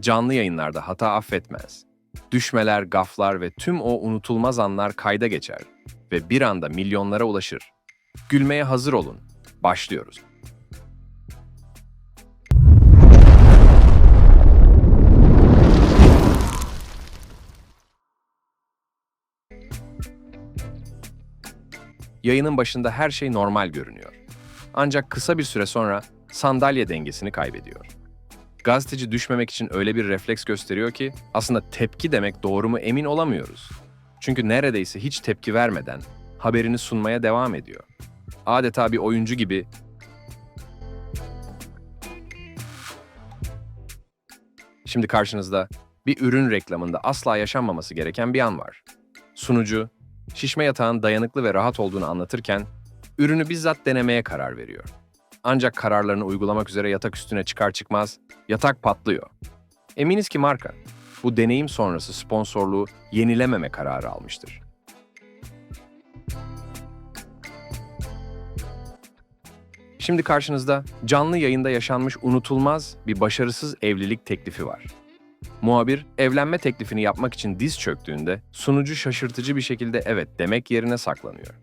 Canlı yayınlarda hata affetmez. Düşmeler, gaflar ve tüm o unutulmaz anlar kayda geçer ve bir anda milyonlara ulaşır. Gülmeye hazır olun. Başlıyoruz. Yayının başında her şey normal görünüyor. Ancak kısa bir süre sonra sandalye dengesini kaybediyor. Gazeteci düşmemek için öyle bir refleks gösteriyor ki aslında tepki demek doğru mu emin olamıyoruz. Çünkü neredeyse hiç tepki vermeden haberini sunmaya devam ediyor. Adeta bir oyuncu gibi Şimdi karşınızda bir ürün reklamında asla yaşanmaması gereken bir an var. Sunucu, şişme yatağın dayanıklı ve rahat olduğunu anlatırken, ürünü bizzat denemeye karar veriyor. Ancak kararlarını uygulamak üzere yatak üstüne çıkar çıkmaz, yatak patlıyor. Eminiz ki marka, bu deneyim sonrası sponsorluğu yenilememe kararı almıştır. Şimdi karşınızda canlı yayında yaşanmış unutulmaz bir başarısız evlilik teklifi var. Muhabir evlenme teklifini yapmak için diz çöktüğünde sunucu şaşırtıcı bir şekilde evet demek yerine saklanıyor.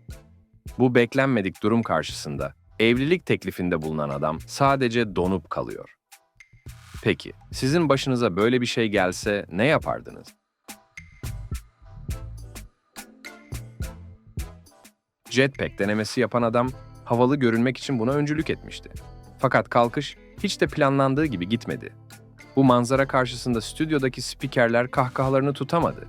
Bu beklenmedik durum karşısında evlilik teklifinde bulunan adam sadece donup kalıyor. Peki, sizin başınıza böyle bir şey gelse ne yapardınız? Jetpack denemesi yapan adam havalı görünmek için buna öncülük etmişti. Fakat kalkış hiç de planlandığı gibi gitmedi. Bu manzara karşısında stüdyodaki spikerler kahkahalarını tutamadı.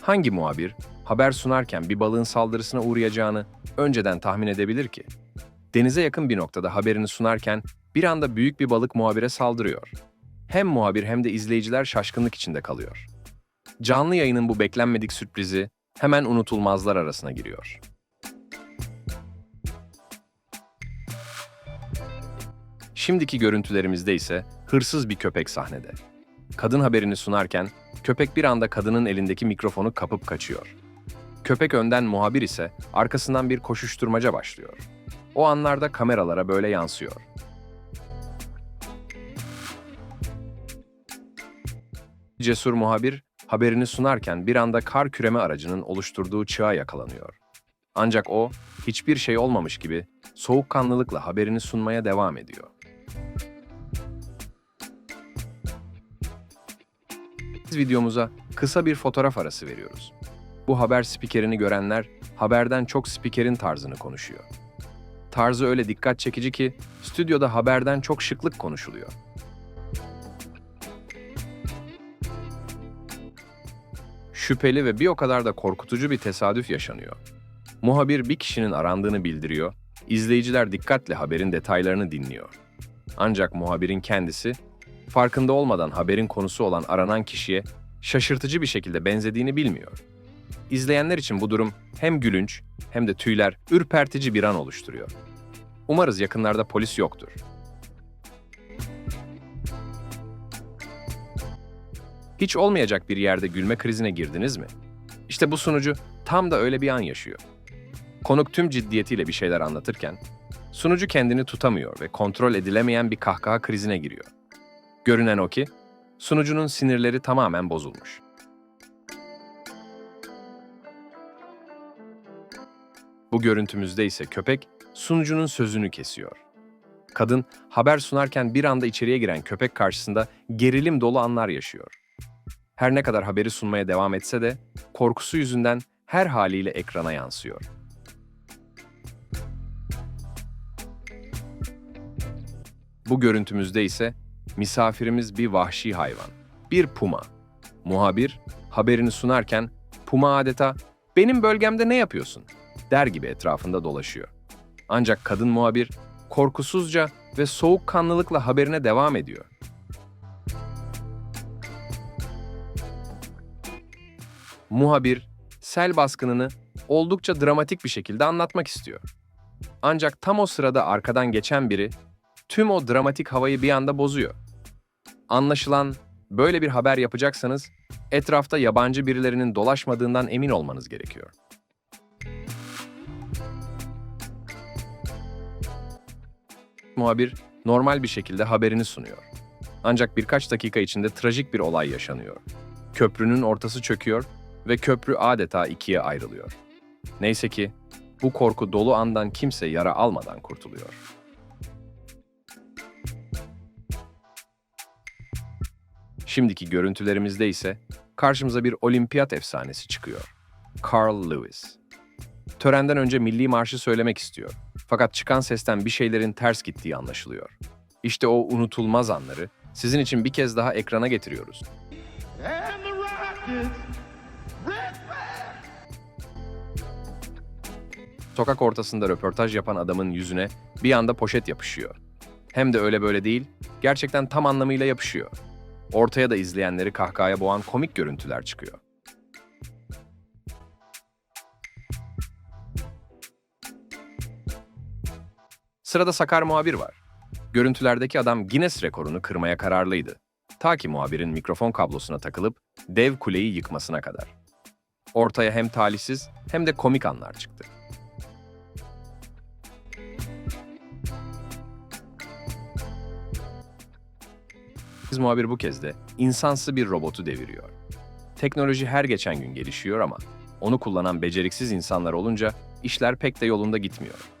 Hangi muhabir haber sunarken bir balığın saldırısına uğrayacağını önceden tahmin edebilir ki? Denize yakın bir noktada haberini sunarken bir anda büyük bir balık muhabire saldırıyor. Hem muhabir hem de izleyiciler şaşkınlık içinde kalıyor. Canlı yayının bu beklenmedik sürprizi hemen unutulmazlar arasına giriyor. Şimdiki görüntülerimizde ise hırsız bir köpek sahnede. Kadın haberini sunarken köpek bir anda kadının elindeki mikrofonu kapıp kaçıyor. Köpek önden muhabir ise arkasından bir koşuşturmaca başlıyor. O anlarda kameralara böyle yansıyor. Cesur muhabir haberini sunarken bir anda kar küreme aracının oluşturduğu çığa yakalanıyor. Ancak o hiçbir şey olmamış gibi soğukkanlılıkla haberini sunmaya devam ediyor. Biz videomuza kısa bir fotoğraf arası veriyoruz. Bu haber spikerini görenler haberden çok spikerin tarzını konuşuyor. Tarzı öyle dikkat çekici ki stüdyoda haberden çok şıklık konuşuluyor. Şüpheli ve bir o kadar da korkutucu bir tesadüf yaşanıyor. Muhabir bir kişinin arandığını bildiriyor, izleyiciler dikkatle haberin detaylarını dinliyor. Ancak muhabirin kendisi, farkında olmadan haberin konusu olan aranan kişiye şaşırtıcı bir şekilde benzediğini bilmiyor. İzleyenler için bu durum hem gülünç hem de tüyler ürpertici bir an oluşturuyor. Umarız yakınlarda polis yoktur. Hiç olmayacak bir yerde gülme krizine girdiniz mi? İşte bu sunucu tam da öyle bir an yaşıyor. Konuk tüm ciddiyetiyle bir şeyler anlatırken, sunucu kendini tutamıyor ve kontrol edilemeyen bir kahkaha krizine giriyor. Görünen o ki, sunucunun sinirleri tamamen bozulmuş. Bu görüntümüzde ise köpek sunucunun sözünü kesiyor. Kadın haber sunarken bir anda içeriye giren köpek karşısında gerilim dolu anlar yaşıyor. Her ne kadar haberi sunmaya devam etse de korkusu yüzünden her haliyle ekrana yansıyor. Bu görüntümüzde ise misafirimiz bir vahşi hayvan, bir puma. Muhabir haberini sunarken puma adeta "Benim bölgemde ne yapıyorsun?" Der gibi etrafında dolaşıyor. Ancak kadın muhabir korkusuzca ve soğukkanlılıkla haberine devam ediyor. Muhabir sel baskınını oldukça dramatik bir şekilde anlatmak istiyor. Ancak tam o sırada arkadan geçen biri tüm o dramatik havayı bir anda bozuyor. Anlaşılan böyle bir haber yapacaksanız etrafta yabancı birilerinin dolaşmadığından emin olmanız gerekiyor. Muhabir normal bir şekilde haberini sunuyor. Ancak birkaç dakika içinde trajik bir olay yaşanıyor. Köprünün ortası çöküyor ve köprü adeta ikiye ayrılıyor. Neyse ki bu korku dolu andan kimse yara almadan kurtuluyor. Şimdiki görüntülerimizde ise karşımıza bir olimpiyat efsanesi çıkıyor. Carl Lewis. Törenden önce milli marşı söylemek istiyor. Fakat çıkan sesten bir şeylerin ters gittiği anlaşılıyor. İşte o unutulmaz anları sizin için bir kez daha ekrana getiriyoruz. Sokak ortasında röportaj yapan adamın yüzüne bir anda poşet yapışıyor. Hem de öyle böyle değil, gerçekten tam anlamıyla yapışıyor. Ortaya da izleyenleri kahkahaya boğan komik görüntüler çıkıyor. Sırada Sakar muhabir var. Görüntülerdeki adam Guinness rekorunu kırmaya kararlıydı. Ta ki muhabirin mikrofon kablosuna takılıp dev kuleyi yıkmasına kadar. Ortaya hem talihsiz hem de komik anlar çıktı. Biz muhabir bu kez de insansı bir robotu deviriyor. Teknoloji her geçen gün gelişiyor ama onu kullanan beceriksiz insanlar olunca işler pek de yolunda gitmiyor.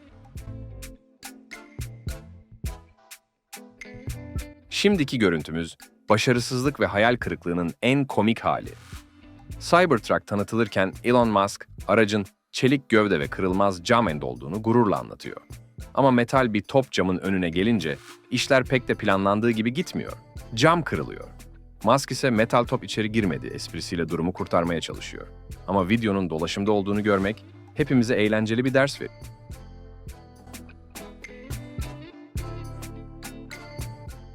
Şimdiki görüntümüz başarısızlık ve hayal kırıklığının en komik hali. Cybertruck tanıtılırken Elon Musk aracın çelik gövde ve kırılmaz cam end olduğunu gururla anlatıyor. Ama metal bir top camın önüne gelince işler pek de planlandığı gibi gitmiyor. Cam kırılıyor. Musk ise metal top içeri girmedi esprisiyle durumu kurtarmaya çalışıyor. Ama videonun dolaşımda olduğunu görmek hepimize eğlenceli bir ders veriyor.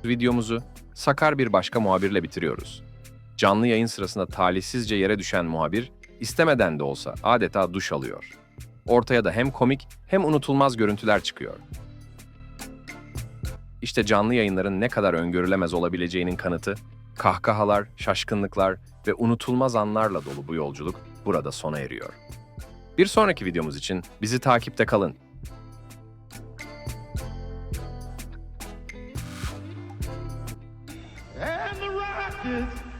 Videomuzu sakar bir başka muhabirle bitiriyoruz. Canlı yayın sırasında talihsizce yere düşen muhabir, istemeden de olsa adeta duş alıyor. Ortaya da hem komik hem unutulmaz görüntüler çıkıyor. İşte canlı yayınların ne kadar öngörülemez olabileceğinin kanıtı, kahkahalar, şaşkınlıklar ve unutulmaz anlarla dolu bu yolculuk burada sona eriyor. Bir sonraki videomuz için bizi takipte kalın. Yes.